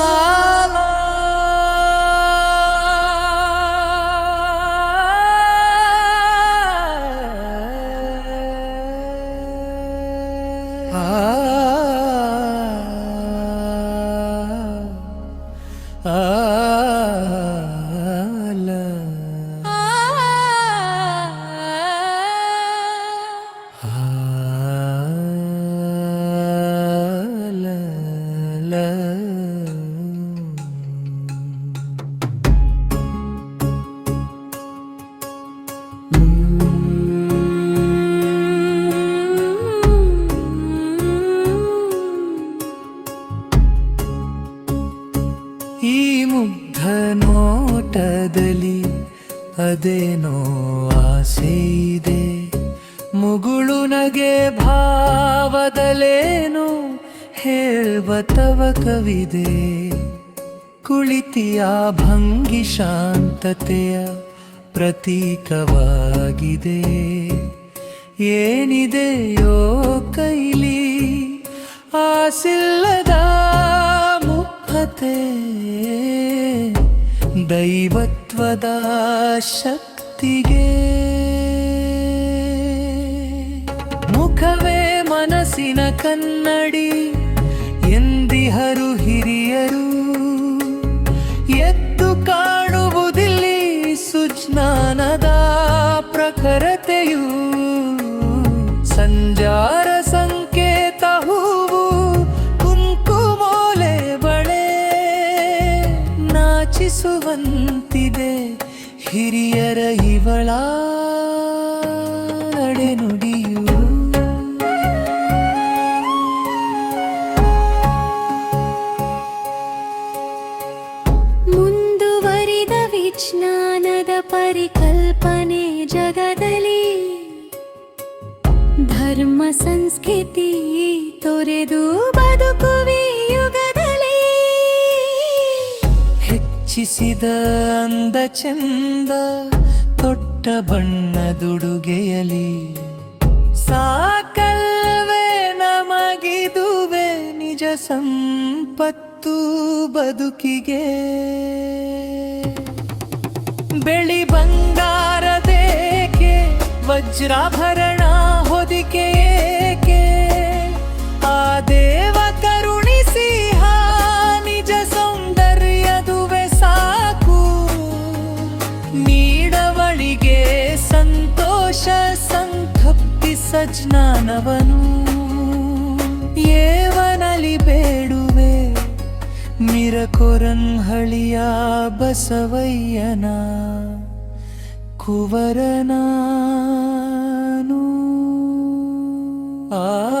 Oh. ಮುಗ್ಧ ನೋಟದಲ್ಲಿ ಅದೇನೋ ಆಸೆ ಇದೆ. ಮುಗುಳು ನಗೆ ಭಾವದಲ್ಲೇನು ಹೇಳುವ ತವಕವಿದೆ ಕುಳಿತಿಯ ಭಂಗಿ ಶಾಂತತೆಯ ಪ್ರತೀಕವಾಗಿದೆ. ಏನಿದೆಯೋ ಕೈಲಿ ಆಸಿಲ್ಲದ ಮುಗ್ಧತೆ ದೈವತ್ವದ ಶಕ್ತಿಗೆ ಮುಖವೇ ಮನಸ್ಸಿನ ಕನ್ನಡಿ ಎಂದಿಹರು ಹಿರಿಯರು ಎದ್ದು ಕಾಣುವುದಿಲ್ಲಿ ಸುಜ್ಞಾನದ ಪ್ರಖರತೆಯು ನಾಚಿಸುವಂತಿದೆ ಹಿರಿಯರ ಇವಳ ನಡೆನುಡಿಯು ಮುಂದುವರಿದ ವಿಜ್ಞಾನದ ಪರಿಕಲ್ಪನೆ ಜಗದಲ್ಲಿ ಧರ್ಮ ಸಂಸ್ಕೃತಿ ತೊರೆದು ಬದುಕುವಿ ಯುಗದಲ್ಲಿ ಹೆಚ್ಚಿಸಿದ ಅಂದ ಚಂದ ತೊಟ್ಟ ಬಣ್ಣದುಡುಗೆಯಲಿ. ಸಾಕಲ್ವೇ ನಮಗಿದುವೆ ನಿಜ ಸಂಪತ್ತು ಬದುಕಿಗೆ. ಬೆಳಿ ಬಂಗಾರದೇಕೆ ವಜ್ರಾಭರಣ ಹೊದಿಕೆ ಸಂತಪ್ತಿ ಸಜ್ಞಾನವನು ಏವನಲಿ ಬೇಡುವೆ ಮಿರಕೊರನ್ಹಳಿಯ ಬಸವಯ್ಯನ. ಕುವರನಾನು. ಆ